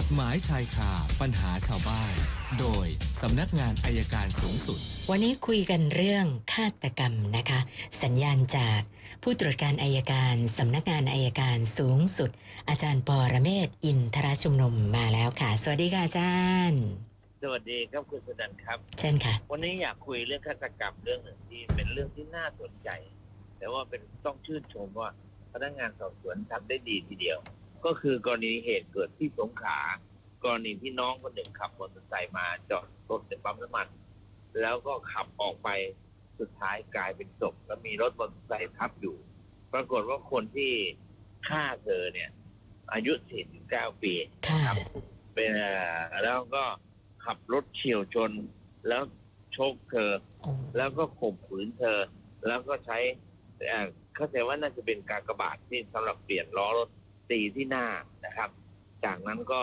กฎหมายชายคาปัญหาชาวบ้าน โดยสำนักงานอายการสูงสุด วันนี้คุยกันเรื่องฆาตกรรมนะคะ สัญญาณจากผู้ตรวจการอายการสำนักงานอายการสูงสุด อาจารย์ปอระเมศวร์อินทรชุมนุมมาแล้วค่ะ สวัสดีค่ะอาจารย์ สวัสดีครับคุณสนันครับ เช่นค่ะ วันนี้อยากคุยเรื่องฆาตกรรมเรื่องหนึ่งที่เป็นเรื่องที่น่าสนใจ แต่ว่าเป็นต้องชื่นชมว่าพนักงานสอบสวนทำได้ดีทีเดียว ก็คือกรณีเหตุเกิดที่สงขลากรณีที่น้องคนหนึ่งขับมอเตอร์ไซค์มาจอดรถในปั๊มน้ำมัน แล้วก็ขับออกไปสุดท้ายกลายเป็นศพแล้วมีรถมอเตอร์ไซค์ทับอยู่ ปรากฏว่าคนที่ฆ่าเธอเนี่ย อายุ 49 ปีค่ะครับเป็นเอ่อแล้วก็ขับรถเฉียวชน แล้วโชกเธอโอ้แล้วก็ข่มขืนเธอ แล้วก็ใช้เอ่อเข้าใจว่าน่าจะเป็นการกระบาดที่สำหรับเปลี่ยนล้อรถ ตีที่หน้านะครับ จากนั้นก็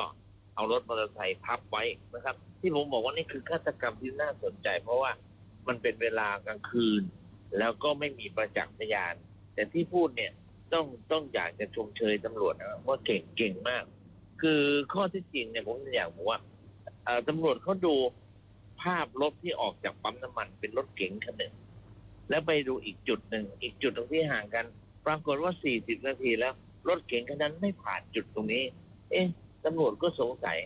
เอารถมอเตอร์ไซค์พับไว้นะครับ ที่ผมบอกว่านี่คือฆาตกรรมที่น่าสนใจ เพราะว่ามันเป็นเวลากลางคืน แล้วก็ไม่มีประจักษ์พยาน แต่ที่พูดเนี่ยต้องต้องอยากจะชมเชยตำรวจนะว่าเก่งเก่งมาก คือข้อที่จริงเนี่ยผมอยากบอกว่าเอ่อตำรวจเขาดูภาพรถที่ออกจากปั๊มน้ำมันเป็นรถเก๋งคันหนึ่ง แล้วไปดูอีกจุดหนึ่ง อีกจุดหนึ่งที่ห่างกัน ปรากฏว่า 40 นาทีแล้ว รถเก๋งคันนั้นไม่ผ่านจุดตรงนี้ เอ๊ะตำรวจก็สงสัย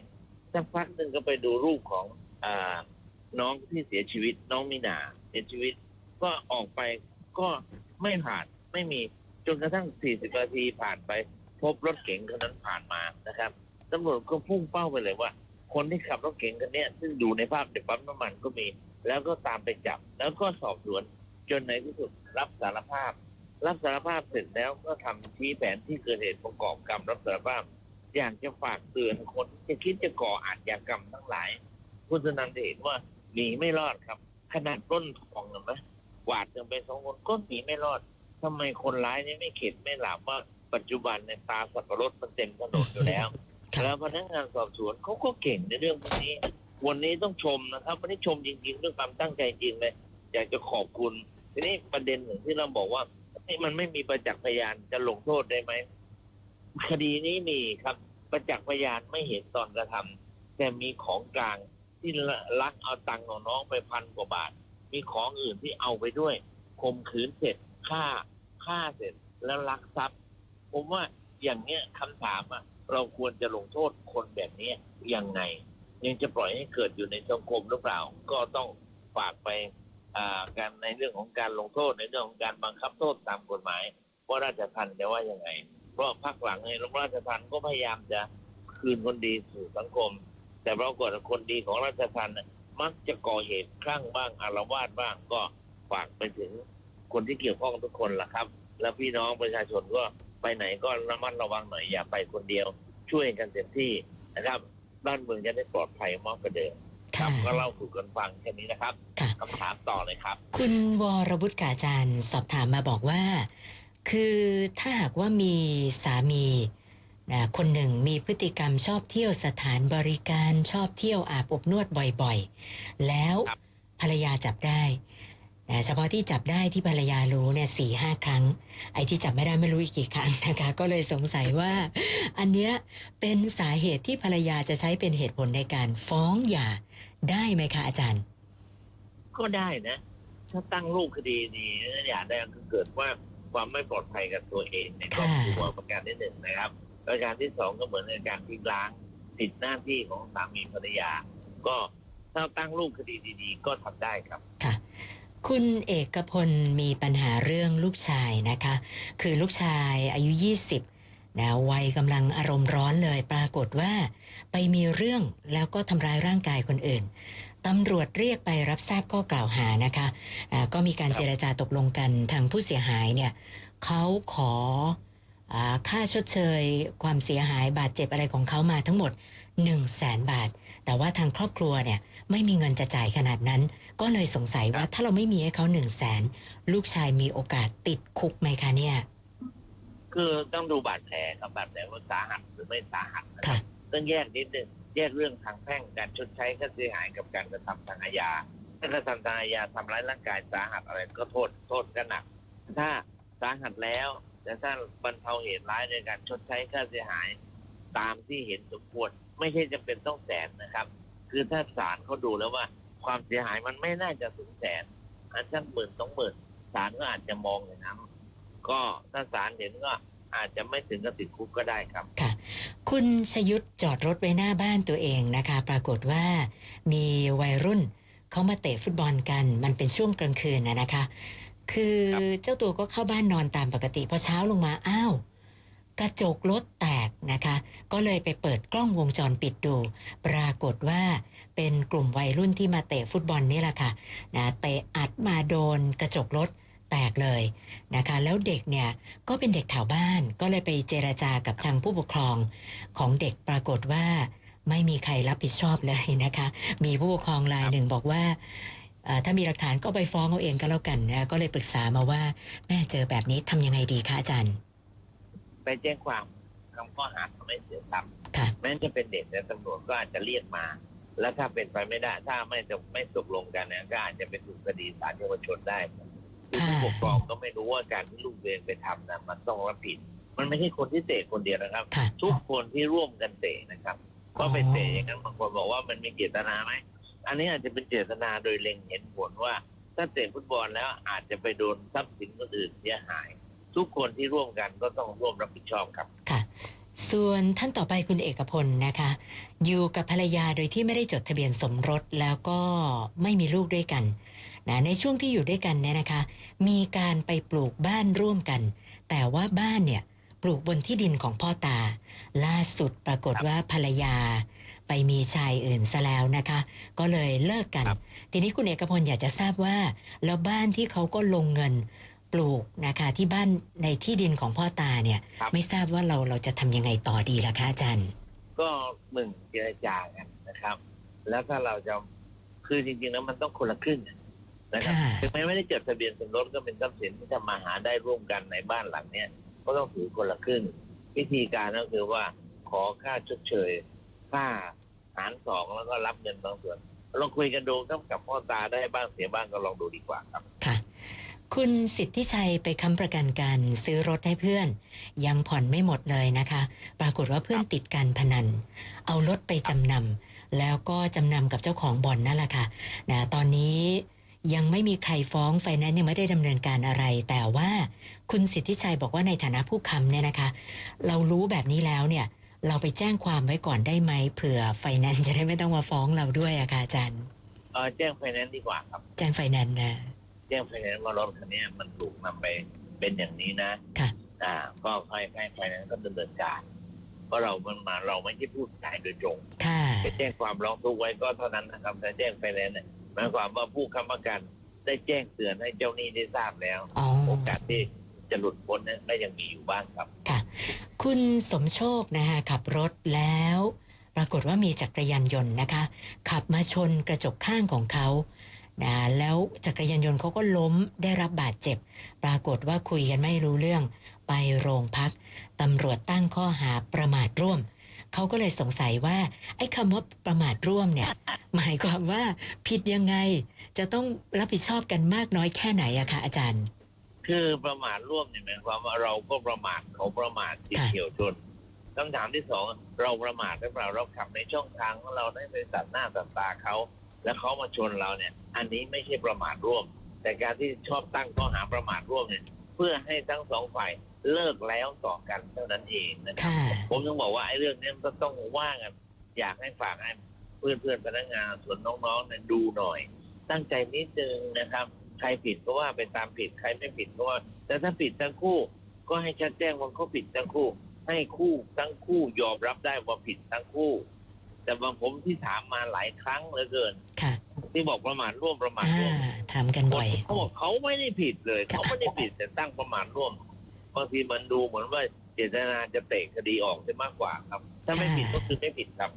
สักพักหนึ่งก็ไปดูรูปของอาน้องที่เสียชีวิตน้องมินาเสียชีวิต ก็ออกไปก็ไม่ผ่านไม่มีจนกระทั่ง 40 นาทีผ่านไป พบรถเก๋งคันนั้นผ่านมานะครับตำรวจก็พุ่งเป้าไปเลยว่า คนที่ขับรถเก๋งคันนี้ซึ่งดูในภาพในปั๊มน้ำมันก็มี แล้วก็ตามไปจับ แล้วก็สอบสวนจนในที่สุดรับสารภาพ รับสารภาพเสร็จแล้วก็ทำชี้แผนที่เกิดเหตุประกอบกรรมรับสารภาพ อยากจะฝากเตือนคนที่จะคิดจะก่ออาชญากรรมทั้งหลายคุณสนันจะเห็นว่าหนีไม่รอดครับ ขนาดปล้นทองเห็นไหมกวาดกันไปสองคนก็หนีไม่รอดทำไมคนร้ายเนี่ยไม่เข็ดไม่หลับว่าปัจจุบันในยตาสับปะรดมันเต็มถนนอยู่แล้วค่ะแล้วพนักงานสอบสวนเขาก็เก่งในเรื่องพวกนี้ วันนี้ต้องชมนะครับวันนี้ชมจริงๆด้วยความตั้งใจจริงเลย อยากจะขอบคุณ ทีนี้ประเด็นหนึ่งที่เราบอกว่า เฮ้มันไม่มีประจักษ์พยานจะลงโทษได้ไหมคดีนี้มีครับประจักษ์พยานไม่เห็นตอนกระทำแต่มีของกลางที่ลักเอาตังค์ของน้องไปพันกว่าบาท มีของอื่นที่เอาไปด้วยข่มขืนเสร็จฆ่าฆ่าเสร็จแล้วลักทรัพย์ ผมว่าอย่างเนี้ยคำถามอะเราควรจะลงโทษคนแบบนี้ยังไง ยังจะปล่อยให้เกิดอยู่ในสังคมหรือเปล่า ก็ต้องฝากไป การในเรื่องของการลงโทษในเรื่องของการบังคับโทษตามกฎหมายว่าราชทัณฑ์จะว่ายังไง เพราะพักหลังในราชทัณฑ์ก็พยายามจะคืนคนดีสู่สังคม แต่ปรากฏว่าคนดีของราชทันมักจะก่อเหตุคลั่งบ้างอารวาสบ้างก็ฝากไปถึงคนที่เกี่ยวข้องทุกคนล่ะครับ แล้วพี่น้องประชาชนก็ไปไหนก็ระมัดระวังหน่อยอย่าไปคนเดียว ช่วยกันเต็มที่นะครับ บ้านเมืองจะได้ปลอดภัยมากกว่าเดิม ครัค่ะบก็เล่าสู่กันฟังแค่นี้นะครับค่ะ คำถามต่อเลยครับ คุณวรวุฒิกบอาจารย์สอบถามมาบอกว่า คือถ้าหากว่ามีสามีนะคนหนึ่งมีพฤติกรรมชอบเที่ยวสถานบริการชอบเที่ยวอาบอบนวดบ่อยๆ แล้วครับ ภรรยาจับได้ นะเฉพาะที่จับได้ที่ภรรยารู้เนี่ยสี่ห้าครั้ง ไอ้ที่จับไม่ได้ไม่รู้อีกกี่ครั้งนะคะ ก็เลยสงสัยว่า อันเนี้ยเป็นสาเหตุที่ภรรยาจะใช้เป็นเหตุผลในการฟ้องหย่าได้ไหมคะอาจารย์ ก็ได้นะ ถ้าตั้งลูกคดีดีอย่าได้คือเกิดว่าความไม่ปลอดภัยกับตัวเองในครอบครัวประการที่หนึ่งนะครับ ประการที่สองก็เหมือนในการพลิกล้างสิทธิหน้าที่ของสามีภรรยา ก็ถ้าตั้งลูกคดีดี ๆ ก็ทำได้ครับค่ะ คุณเอกพลมีปัญหาเรื่องลูกชายนะคะ คือลูกชายอายุ 20นะวัยกำลังอารมณ์ร้อนเลย ปรากฏว่า ไปมีเรื่องแล้วก็ทำร้ายร่างกายคนอื่นตำรวจเรียกไปรับทราบข้อกล่าวหานะคะอ่าก็มีการเจรจาตกลงกันทางผู้เสียหายเนี่ยเขาขออค่าชดเชย ความเสียหายบาดเจ็บอะไรของเขามาทั้งหมด 1 0 0 0 0แสนบาท แต่ว่าทางครอบครัวเนี่ย ไม่มีเงินจะจ่ายขนาดนั้น ก็เลยสงสัยว่าถ้าเราไม่มีให้เขา1 0 0 0 0แสนลูกชายมีโอกาสติดคุกไหมคะเนี่ย คือต้องดูบาดแผลครับบาดแผลว่าสาหัสหรือไม่สาหัสนะคค่ะรับต้องแยกนิดนึงแยกเรื่องทางแพ่งการชดใช้ค่าเสียหายกับการกระทำทางอาญาถ้ากระทำทางอาญาทำร้ายร่างกายสาหัสอะไรก็โทษโทษก็หนัก ถ้าสาหัสแล้วแต่ถ้าบรรเทาเหตุร้ายในการชดใช้ค่าเสียหาย ตามที่เห็นสมควรไม่ใช่จำเป็นต้องแสนนะครับ คือถ้าศาลเขาดูแล้วว่า ความเสียหายมันไม่น่าจะถึงแสนอาจจะหมื่นสองหมื่นศาลก็อาจจะมองอย่างนั้นก็ถ้าศาลเห็นก็อาจจะไม่ถึงกับติดคุกก็ได้ครับคุณชยุทธจอดรถไว้หน้าบ้านตัวเองนะคะ ปรากฏว่ามีวัยรุ่นเขามาเตะฟุตบอลกัน มันเป็นช่วงกลางคืนนะนะคะ คือครับเจ้าตัวก็เข้าบ้านนอนตามปกติพอเช้าลงมา อ้าว กระจกรถแตกนะคะ ก็เลยไปเปิดกล้องวงจรปิดดู ปรากฏว่าเป็นกลุ่มวัยรุ่นที่มาเตะฟุตบอลนี่แหละค่ะนะเตะอัดมาโดนกระจกรถแตกเลยนะคะ แล้วเด็กเนี่ยก็เป็นเด็กแถวบ้านก็เลยไปเจรจากับทางผู้ปกครองของเด็กปรากฏว่าไม่มีใครรับผิดชอบเลยนะคะ มีผู้ปกครองรายหนึ่งบอกว่าถ้ามีหลักฐานก็ไปฟ้องเอาเองก็แล้วกันนะก็เลยปรึกษามาว่าแม่เจอแบบนี้ทำยังไงดีคะอาจารย์ ไปแจ้งความคำข้อหาทำให้เสียทรัพย์ค่ะแม้จะเป็นเด็กแต่ตำรวจก็อาจจะเรียกมา แล้วถ้าเป็นไปไม่ได้ ถ้าไม่ตกไม่ตกลงกันเนี่ยก็อาจจะเป็นถูกคดีศาลเยาวชนได้คือผู้ค่ะปกครองก็ไม่รู้ว่าการที่ลูกเรียนไปทำนะมันต้องรับผิด มันไม่ใช่คนที่เตะคนเดียวนะครับ ค่ะ ทุกคนที่ร่วมกันเตะนะครับก็ไปเตะอย่างนั้นบางคนบอกว่ามันมีเจตนาไหมอันนี้อาจจะเป็นเจตนาโดยเล็งเห็นผลว่า ถ้าเตะฟุตบอลแล้วอาจจะไปโดนทรัพย์สินคนอื่นเสียหาย ทุกคนที่ร่วมกันก็ต้องร่วมรับผิดชอบครับ ค่ะ ส่วนท่านต่อไปคุณเอกพลนะคะ อยู่กับภรรยาโดยที่ไม่ได้จดทะเบียนสมรสแล้วก็ไม่มีลูกด้วยกันนะในช่วงที่อยู่ด้วยกันเนี่ยนะคะ มีการไปปลูกบ้านร่วมกัน แต่ว่าบ้านเนี่ยปลูกบนที่ดินของพ่อตา ล่าสุดปรากฏว่าภรรยา ไปมีชายอื่นซะแล้วนะคะ ก็เลยเลิกกันครับทีนี้คุณเอกพลอยากจะทราบว่า แล้วบ้านที่เขาก็ลงเงิน ปลูกนะคะที่บ้านในที่ดินของพ่อตาเนี่ย ครับ ไม่ทราบว่าเราเราจะทำยังไงต่อดีล่ะคะอาจารย์ ก็หนึ่งเจรจากันนะครับ แล้วถ้าเราจะคือจริงๆแล้วมันต้องคนละครึ่งนะครับค่ะ ถึงแม้ไม่ได้จดทะเบียนสมรสก็เป็นทรัพย์สินที่ทำมาหาได้ร่วมกันในบ้านหลังเนี้ยก็ต้องถือคนละครึ่ง วิธีการก็คือว่าขอค่าชดเชยค่าหารสองแล้วก็รับเงินบางส่วนลองคุยกันดูครับกับพ่อตาได้บ้างเสียบ้างก็ลองดูดีกว่าครับ ค่ะ คุณสิทธิชัยไปค้ำประกันการซื้อรถให้เพื่อน ยังผ่อนไม่หมดเลยนะคะ ปรากฏว่าเพื่อนติดการพนัน เอารถไปจำนำแล้วก็จำนำกับเจ้าของบ่อนนั่นแหละค่ะนะตอนนี้ยังไม่มีใครฟ้องไฟแนนซ์ยังไม่ได้ดำเนินการอะไร แต่ว่าคุณสิทธิชัยบอกว่าในฐานะผู้ค้ำเนี่ยนะคะ เรารู้แบบนี้แล้วเนี่ย เราไปแจ้งความไว้ก่อนได้ไหมเผื่อไฟแนนซ์จะได้ไม่ต้องมาฟ้องเราด้วยอะค่ะอาจารย์เออแจ้งไฟแนนซ์ดีกว่าครับ แจ้งไฟแนนซ์นะ แจ้งไฟแนนซ์ว่ารถคันนี้มันถูกนำไปเป็นอย่างนี้นะค่ะอ่า ก็ค่อยให้ไฟแนนซ์ก็ดำเนินการเพราะเรามันมาเราไม่ใช่ผู้ขายโดยตรงค่ะไปแจ้งความร้องทุกข์ไว้ก็เท่านั้นนะครับแต่แจ้งไฟแนนซ์เนี่ยหมายความว่าผู้ค้ำประกันได้แจ้งเตือนให้เจ้าหนี้ได้ทราบแล้วอ๋อโอกาสที่จะหลุดพ้นเนี่ยก็ยังมีอยู่บ้างครับค่ะ คุณสมโชคนะคะขับรถแล้ว ปรากฏว่ามีจักรยานยนต์นะคะ ขับมาชนกระจกข้างของเขา นะแล้วจักรยานยนต์เขาก็ล้มได้รับบาดเจ็บ ปรากฏว่าคุยกันไม่รู้เรื่อง ไปโรงพักตำรวจตั้งข้อหาประมาทร่วมเขาก็เลยสงสัยว่า ไอ้คำว่าประมาทร่วมเนี่ย หมายความว่าผิดยังไงจะต้องรับผิดชอบกันมากน้อยแค่ไหนอะคะอาจารย์ คือประมาทร่วมเนี่ยหมายความว่าเราก็ประมาทเขาประมาทที่ค่ะเฉียวชนคำถามที่สองเราประมาทหรือเปล่าเราขับในช่องทางของเราได้ไปตัดหน้าตัดตาเขา แล้วเขามาชนเราเนี่ย อันนี้ไม่ใช่ประมาทร่วม แต่การที่ชอบตั้งข้อหาประมาทร่วมเนี่ย เพื่อให้ทั้งสองฝ่ายเลิกแล้วต่อกันเท่านั้นเองนะครับค่ะผมต้องบอกว่าไอ้เรื่องนี้มันต้องว่ากันอยากให้ฝากให้เพื่อนเพื่อนๆพนักงานส่วนน้องๆเนี่ยดูหน่อย ตั้งใจนิดนึงนะครับ ใครผิดก็ว่าไปตามผิดใครไม่ผิดก็ว่า แต่ถ้าผิดทั้งคู่ ก็ให้ชัดแจ้งว่าเขาผิดทั้งคู่ ให้คู่ทั้งคู่ยอมรับได้ว่าผิดทั้งคู่ แต่บางผมที่ถามมาหลายครั้งเหลือเกิน ค่ะที่บอกประมาทร่วมประมาทอ่าร่วมถามกันบ่อย เขาบอกเขาไม่ได้ผิดเลยค่ะเขาไม่ได้ผิดแต่ตั้งประมาทร่วมบางทีมันดูเหมือนว่าเจตนาจะเตะคดีออกจะมากกว่าครับ ถ้าไม่ผิดก็คือไม่ผิดครับ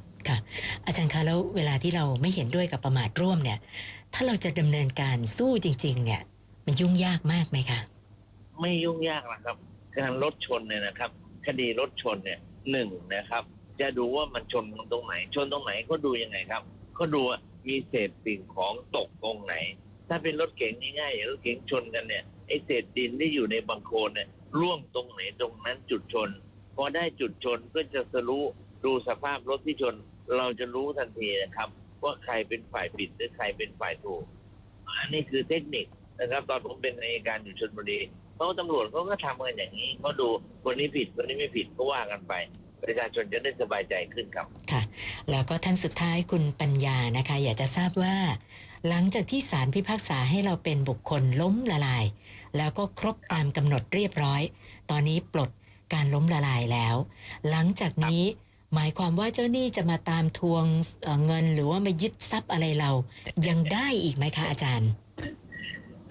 อาจารย์คะแล้วเวลาที่เราไม่เห็นด้วยกับประมาทร่วมเนี่ย ถ้าเราจะดำเนินการสู้จริง ๆ เนี่ย มันยุ่งยากมากไหมคะไม่ยุ่งยากนะครับ การรถชนเนี่ยนะครับ คดีรถชนเนี่ยหนึ่งนะครับ จะดูว่ามันชนตรงไหน ชนตรงไหนก็ดูยังไงครับ ก็ดูว่ามีเศษสิ่งของตกตรงไหน ถ้าเป็นรถเก๋งง่ายๆอย่างรถเก๋งชนกันเนี่ยไอเศษดินที่อยู่ในบังโคลนเนี่ยร่วงตรงไหนตรงนั้นจุดชน พอได้จุดชนก็จะสรู้ดูสภาพรถที่ชน เราจะรู้ทันทีนะครับ ว่าใครเป็นฝ่ายผิดหรือใครเป็นฝ่ายถูกอันนี้คือเทคนิคนะครับ ตอนผมเป็นอัยการอยู่ชนบุรีเพราะตำรวจเขาก็ทำกันอย่างนี้เขาดูคนนี้ผิดคนนี้ไม่ผิดก็ว่ากันไป ประชาชนจะได้สบายใจขึ้นครับ ค่ะ แล้วก็ท่านสุดท้ายคุณปัญญานะคะ อยากจะทราบว่า หลังจากที่ศาลพิพากษาให้เราเป็นบุคคลล้มละลาย แล้วก็ครบตามกำหนดเรียบร้อย ตอนนี้ปลดการล้มละลายแล้ว หลังจากนี้หมายความว่าเจ้าหนี้จะมาตามทวงเอ่อเงินหรือว่ามายึดทรัพย์อะไรเรา ยังได้อีกไหมคะอาจารย์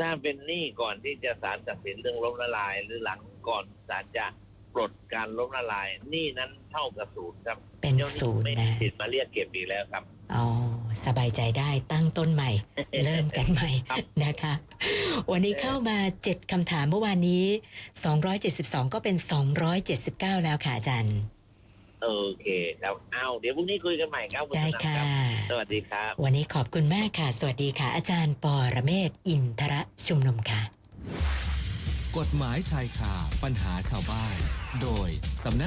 ถ้าเป็นหนี้ก่อนที่จะศาลตัดสินเรื่องล้มละลาย หรือหลังก่อนศาลจะป ลดการล้มละลายหนี้นั้นเท่ากับศูนย์ครับเป็นเจ้าหนี้ศูนย์ไม่นะมีสิทธิ์มาเรียกเก็บอีกแล้วครับ อ๋อสบายใจได้ตั้งต้นใหม่ เริ่มกันใหม่ครับ นะคะ วันนี้เข้ามา 7คำถามเมื่อวานนี้ 272 ก็เป็น 279 แล้วค่ะอาจารย์ โอเคครับเอาเดี๋ยวพรุ่งนี้คุยกันใหม่ครับณได้ธนค่ะ รับสวัสดีครับ วันนี้ขอบคุณมากค่ะ สวัสดีค่ะ อาจารย์ปอระเมศวร์อินทระชุมนุมค่ะ กฎหมายชายคาปัญหาชาวบ้าน โดยสำนัก